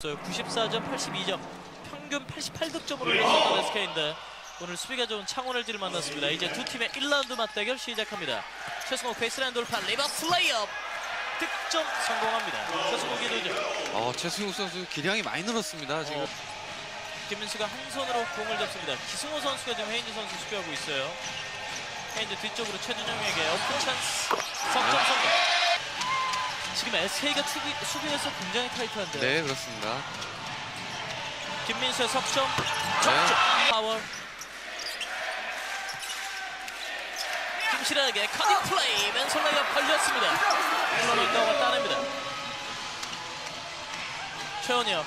94점, 82점, 평균 88득점으로 올렸었던 SK인데 오늘 수비가 좋은 창원을지를 만났습니다. 이제 두 팀의 1라운드 맞대결 시작합니다. 최승호 베이스라인 돌파, 리버스 레이업 득점 성공합니다. 최승호의 도전. 어, 최승우 선수 기량이 많이 늘었습니다. 지금 어, 김민수가 한 손으로 공을 잡습니다. 기승호 선수가 지금 헤인즈 선수 수비하고 있어요. 헤인즈 뒤쪽으로 최준영에게 오픈 찬스 석점 성공. 지금 SK가 수비, 수비에서 굉장히 타이트한데요. 네 그렇습니다. 김민수의 석점 적중 파월 김실에게 커닝 플레이 맨솔 레이업 걸렸습니다. 서로 인가가 따냅니다. 최원혁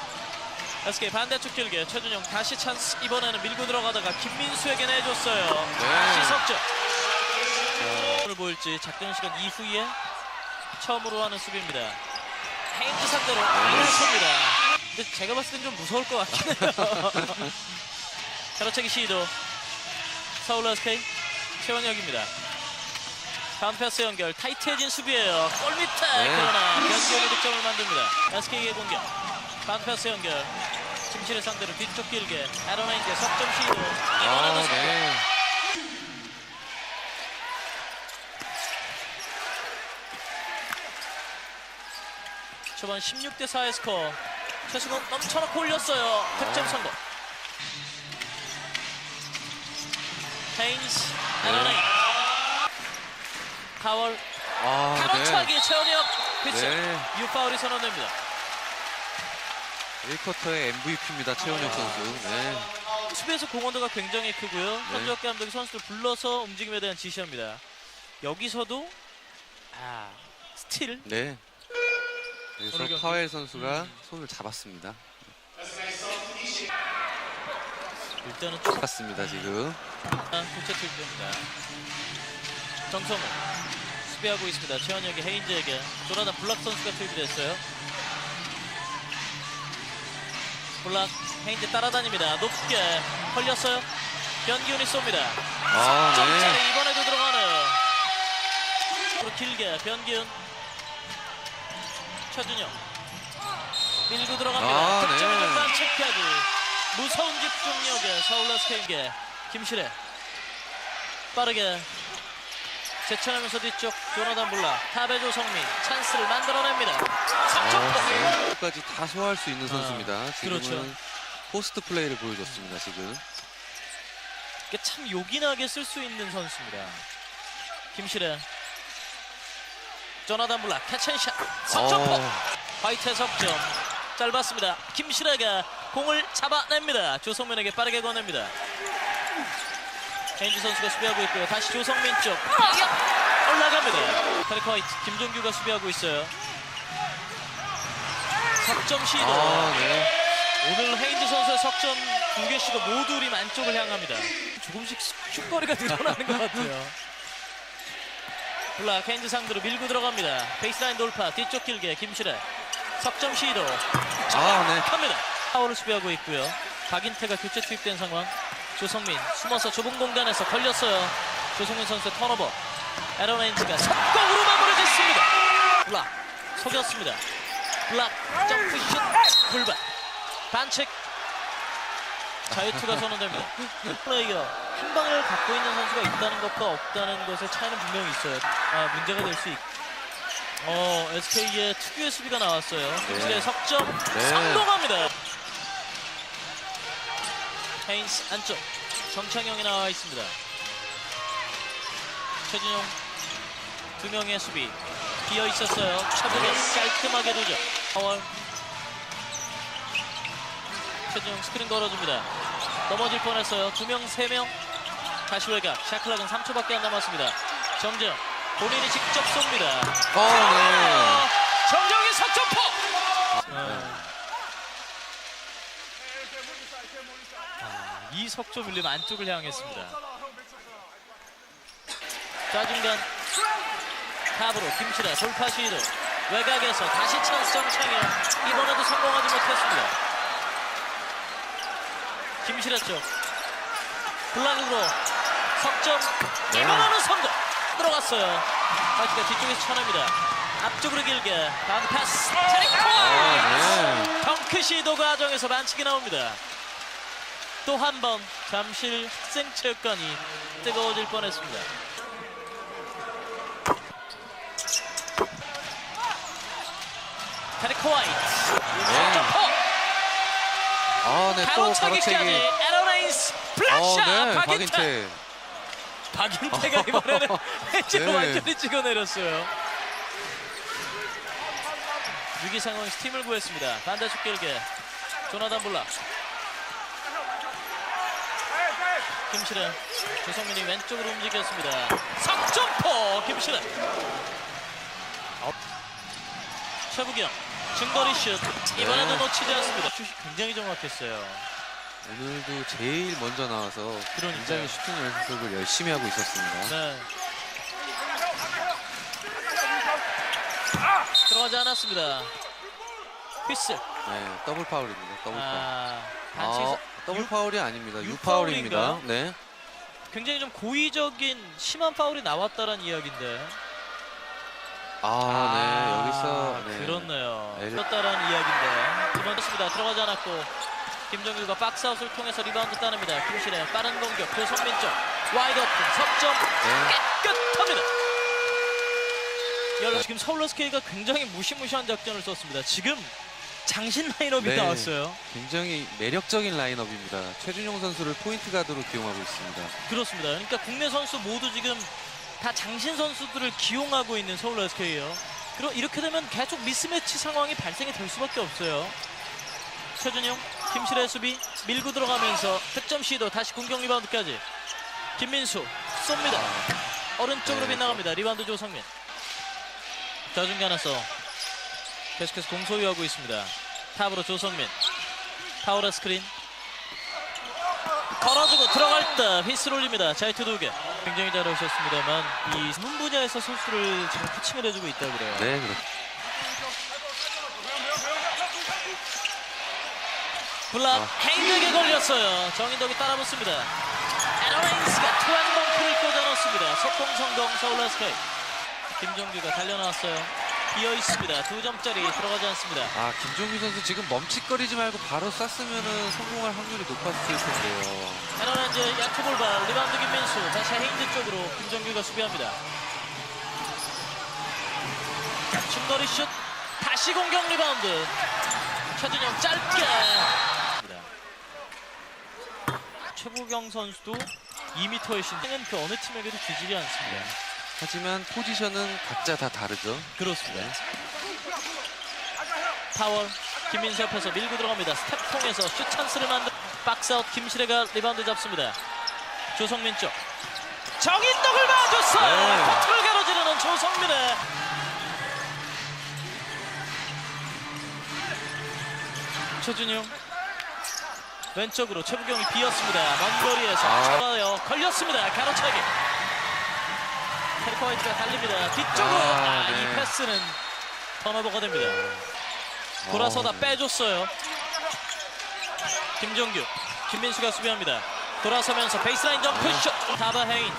SK 반대쪽 길게 최준영 다시 찬스 이번에는 밀고 들어가다가 김민수에게 내줬어요. 네. 다시 석점. 오늘 보일지 작전 시간 이후에 처음으로 하는 수비입니다. 헤인즈 상대로 안을 칩니다. 근데 제가 봤을 땐 좀 무서울 것 같긴 해요. 가로채기 시도. 서울 SK 최원혁입니다. 다음 패스 연결. 타이트해진 수비예요. 골 밑에 네. 그러나 변기현이 득점을 만듭니다. SK의 공격. 다음 패스 연결. 침실을 상대로 뒤쪽 길게. 에러나인드 석점 시도 이번에도. 아, 석점 네. 초반 16대 4의 스코어 최승훈 넘쳐놓고 올렸어요 득점 아. 성공 헤인스 네. 에러나인 파월 아, 가로차기 최원혁 네. 피치 네. 유파울이 선언됩니다 1쿼터의 MVP입니다. 최원혁 선수. 네. 수비에서 공헌도가 굉장히 크고요 현지혁 감독이 선수들 불러서 움직임에 대한 지시합니다 여기서도 아 스틸 네. 여기서 경기. 파웰 선수가 손을 잡았습니다. 일단은 좀 잡았습니다 지금. 교체 투입됩니다. 정성우 수비하고 있습니다. 최원혁이 헤인즈에게 조나단 블락 선수가 투입이 됐어요. 블락 헤인즈 따라다닙니다. 높게 걸렸어요. 변기훈이 쏩니다. 아, 점차례 네. 이번에도. 그리고 길게 변기훈 최준영 밀고 들어갑니다. 아, 득점을 네. 정말 체크하기 무서운 집중력의 서울라스 케인게 김실애 빠르게 제쳐내면서 뒤쪽 조나단 블락 탑의 조성민 찬스를 만들어냅니다. 아, 3점 네. 끝까지 다 소화할 수 있는 선수입니다. 지금은 그렇죠. 포스트 플레이를 보여줬습니다. 지금. 참 요긴하게 쓸 수 있는 선수입니다. 김실애 조나단 블락 캐치앤샷 석점포 어, 화이트의 석점 짧았습니다. 김실애가 공을 잡아냅니다. 조성민에게 빠르게 건넵니다. 헤인즈 선수가 수비하고 있고요. 다시 조성민 쪽 올라갑니다. 카리커 화이트 김종규가 수비하고 있어요. 석점 시도 아, 네. 오늘 헤인즈 선수의 석점 두 개씩은 모두 우리 안쪽을 향합니다. 조금씩 슛거리가 늘어나는 것 같아요. 블락 헤인즈 상대로 밀고 들어갑니다. 베이스라인 돌파 뒤쪽 길게 김실애 석점 시도 아, 네. 합니다. 파울을 수비하고 있고요. 박인태가 교체 투입된 상황. 조성민 숨어서 좁은 공간에서 걸렸어요. 조성민 선수의 턴오버. 에런 헤인즈가 석공으로 마무리 짓습니다. 블락 속였습니다. 블락 점프 슛 불발 반칙 자유투가 선언됩니다. 플레이어 한 방을 갖고 있는 선수가 있다는 것과 없다는 것의 차이는 분명히 있어요. 아, 문제가 될 수 있. 어, SK의 특유의 수비가 나왔어요. 김실의 석점 네. 성공합니다. 헤인스 안쪽 정창영이 나와 있습니다. 최진용 두 명의 수비 비어 있었어요. 차분히 깔끔하게 도죠. 파월 최진용 스크린 걸어줍니다. 넘어질 뻔했어요. 두 명, 세 명. 다시 외곽. 샤클락은 3초밖에 안 남았습니다. 정정 본인이 직접 쏩니다. 어, 네. 아, 정정의 석점포. 아, 이 석점 밀림 안쪽을 향했습니다. 좌중간 탑으로 김실의 돌파 시도 외곽에서 다시 찬스 정창현 이번에도 성공하지 못했습니다. 김실의 쪽 블락으로 석점 네. 이번에는 성공 들어갔어요. 파이트가 뒤쪽에서 쳐냅니다. 앞쪽으로 길게 바운드 패스 체리코 아, 네. 덩크 시도 과정에서 반칙이 나옵니다. 또 한 번 잠실 학생체육관이 뜨거워질 뻔했습니다. 테리코 화이트 네. 아, 네. 또 가로차기까지. 에러레인스 어, 플래셔 네. 박인태 박인태. 박인태가 이번에는 해지로 네. 완전히 찍어내렸어요. 위기 상황에서 팀을 구했습니다. 반대쪽 길게 조나단 블락 김실은 조성민이 왼쪽으로 움직였습니다. 석점포 김실은 업. 최부경 중거리 슛 이번에도 네. 놓치지 않습니다. 슛이 굉장히 정확했어요. 오늘도 제일 먼저 나와서 그러니까요. 굉장히 슈팅 연습을 열심히 하고 있었습니다. 네. 들어가지 않았습니다. 휘슬. 네, 더블 파울입니다. 더블 파울. 아. 아, 더블 파울이 아닙니다. 유유 파울입니다. 파울인가요? 네. 굉장히 좀 고의적인 심한 파울이 나왔다는 이야기인데. 아, 네. 여기서 네. 그렇네요. 엘- 그렇다라는 이야기인데. 두번 떴습니다. 들어가지 않았고. 김정규가 박스아웃을 통해서 리바운드 따냅니다. 김신의 빠른 공격. 조성민 쪽. 와이드 오픈. 석점. 네. 깨끗합니다. 여러분 지금 서울 SK가 굉장히 무시무시한 작전을 썼습니다. 지금 장신 라인업이 네. 나왔어요. 굉장히 매력적인 라인업입니다. 최준용 선수를 포인트 가드로 기용하고 있습니다. 그렇습니다. 그러니까 국내 선수 모두 지금 다 장신 선수들을 기용하고 있는 서울 SK예요. 그러 이렇게 되면 계속 미스매치 상황이 발생이 될 수밖에 없어요. 최준용, 김실의 수비 밀고 들어가면서 득점 시도 다시 공격 리바운드까지 김민수 쏩니다. 오른쪽으로 네. 빗나갑니다. 리바운드 조성민. 좌중간에서 계속해서 공 소유하고 있습니다. 탑으로 조성민. 파워라 스크린. 걸어주고 들어갈 때 휘슬 올립니다. 자이트 두 개. 굉장히 잘하셨습니다만 이 문 분야에서 선수를 지금 코칭을 해주고 있다고 그래요. 네, 그렇죠. 블락 아. 헤인드에게 걸렸어요. 정인덕이 따라붙습니다. 에러레인스가 투한 덩크를 꽂아넣습니다. 속공 성공 서울 스카이. 김종규가 달려나왔어요. 비어 있습니다. 두 점짜리 들어가지 않습니다. 아, 김종규 선수 지금 멈칫거리지 말고 바로 쐈으면 성공할 확률이 높았을 텐데요. 에러레인즈 야투볼발 리바운드 김민수 다시 헤인드 쪽으로 김종규가 수비합니다. 중거리 슛 다시 공격 리바운드 최준영 짧게 최부경 선수도 2m의 신장은 그 어느 팀에게도 뒤지지 않습니다. 하지만 포지션은 각자 다 다르죠. 그렇습니다. 파월 김민수 옆에서 밀고 들어갑니다. 스텝 통해서 슛 찬스를 만든 박스아웃 김실애가 리바운드 잡습니다. 조성민 쪽 정인덕을 봐줬어요. 네. 커트를 가로지르는 조성민의 최준용 왼쪽으로 최부경이 비었습니다. 먼 거리에서 아. 잡아요. 걸렸습니다. 가로차기. 테리코 화이트가 달립니다. 뒤쪽으로 아, 아, 이 네. 패스는 턴오버가 됩니다. 돌아서다 어, 네. 빼줬어요. 김종규, 김민수가 수비합니다. 돌아서면서 베이스라인 점프 네. 슛. 다바 헤인즈.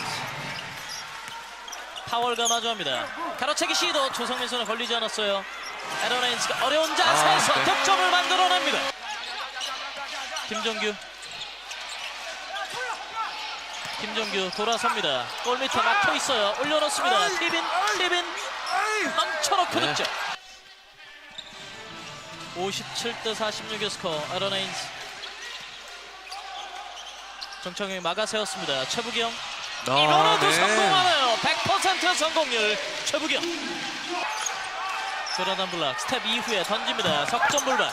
파월과 마주합니다. 가로채기 시도 조성민 손에 걸리지 않았어요. 에런 헤인즈가 어려운 자세에서 아, 네. 득점을 만들어냅니다. 김종규. 김종규 돌아섭니다. 골 밑에 막혀 있어요. 올려놓습니다. 티빈, 티빈 넘쳐놓고 네. 득점. 57대 46의 스코어 에런 헤인즈. 정창영이 막아 세웠습니다. 최부경 아, 이번에도 네. 성공하네요. 100% 성공률 최부경. 조나단 블락 스텝 이후에 던집니다. 석점 불발.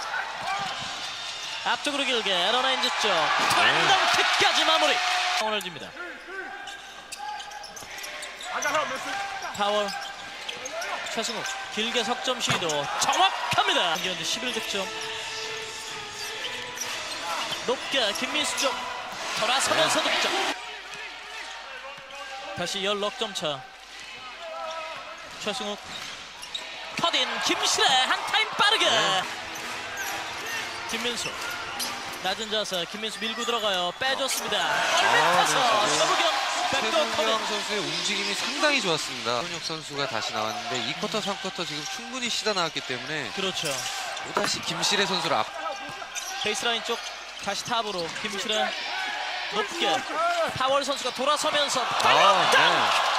앞쪽으로 길게 에러나인즈 쪽. 턴덩크까지 마무리. 오늘 집니다. 파월 최승욱 길게 석점 시도 정확합니다. 현재 11득점. 높게 김민수 쪽 돌아서면서 득점. 다시 16점 차. 최승욱 터딘 김실애 한 타임 빠르게 네. 김민수 낮은 자세 김민수 밀고 들어가요 빼줬습니다 아, 얼핏해서 네, 저기. 최부경 백도어 커맨. 최준영 선수의 움직임이 상당히 좋았습니다. 손혁 선수가 다시 나왔는데 2쿼터, 3쿼터 지금 충분히 쉬다 나왔기 때문에 그렇죠. 또다시 김실의 선수를 앞 베이스라인 쪽 다시 탑으로 김실의 높게 파월 선수가 돌아서면서 아, 네.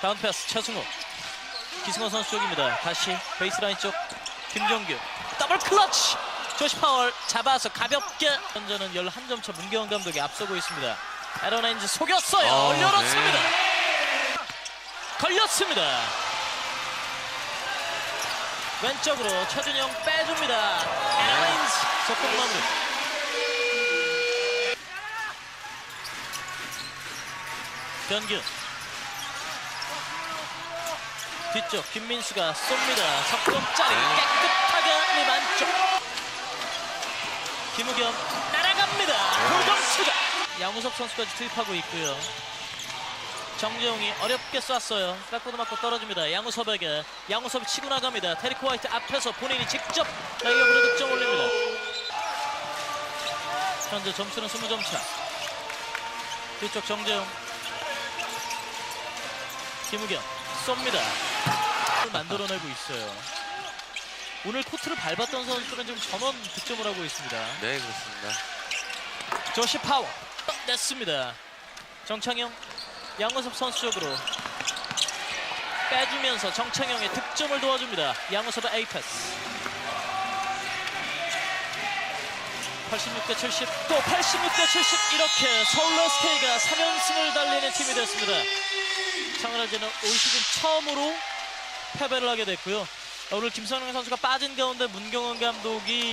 다운 패스 최승우 기승원 선수 쪽입니다. 다시 베이스라인 쪽 김정규. 더블 클러치! 조시 파월 잡아서 가볍게 현재는 11점 차 문경원 감독이 앞서고 있습니다. 에런 엔즈 속였어요. 아, 올려놓습니다. 네. 걸렸습니다. 왼쪽으로 최준영 빼줍니다. 에런 엔즈 속공 마무리. 변균 뒤쪽 김민수가 쏩니다. 석점짜리 네. 깨끗하게 립 안쪽. 김우겸 날아갑니다. 골점 추가. 양우섭 선수까지 투입하고 있고요. 정재용이 어렵게 쐈어요. 깎고도 맞고 떨어집니다. 양우섭에게 양우섭이 치고 나갑니다. 테리코 화이트 앞에서 본인이 직접 레이업으로 득점 올립니다. 현재 점수는 20점 차. 뒤쪽 정재용 김우겸 쏩니다. 만들어내고 있어요. 오늘 코트를 밟았던 선수들은 지금 전원 득점을 하고 있습니다. 네, 그렇습니다. 조시 파워 냈습니다. 정창영 양호섭 선수 쪽으로 빼주면서 정창영의 득점을 도와줍니다. 양호섭의 에이패스 86대 70, 또 86대 70 이렇게 서울 SK가 3연승을 달리는 팀이 됐습니다. 창원화재는 올 시즌 처음으로 패배를 하게 됐고요. 오늘 김성령 선수가 빠진 가운데 문경원 감독이